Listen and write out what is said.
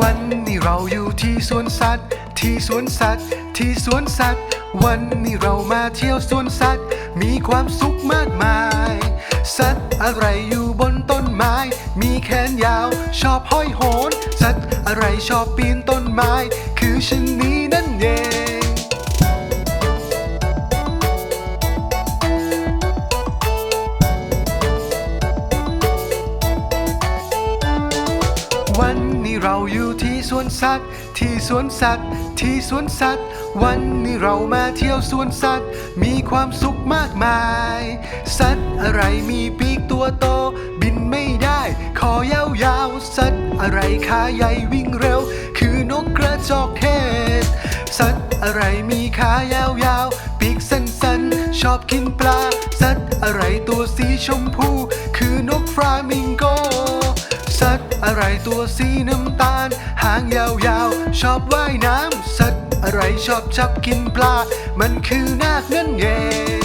วันนี้เราอยู่ที่สวนสัตว์ ที่สวนสัตว์ ที่สวนสัตว์ วันนี้เรามาเที่ยวสวนสัตว์ มีความสุขมากมาย สัตว์อะไรอยู่บนต้นไม้ มีแขนยาว ชอบห้อยโหน สัตว์อะไรชอบปีนต้นไม้ คือชะนีนั่ วันนี้เราอยู่ที่สวนสัตว์ ที่สวนสัตว์ ที่สวนสัตว์ วันนี้เรามาเที่ยวสวนสัตว์ มีความสุขมากมาย สัตว์อะไรมีปีกตัวโต บินไม่ได้ คอยาวๆ สัตว์อะไรขาใหญ่วิ่งเร็ว คือนกกระจอกเทศ สัตว์อะไรมีขายาวๆ ปีกสั้นๆ ชอบกินปลา สัตว์อะไรตัวสีชมพู คือนกฟลามิงโก อะไรตัวสีน้ำตาล หางยาวๆ ชอบว่ายน้ำสัตว์อะไรชอบจับกินปลา มันคือนาคนั่นเอง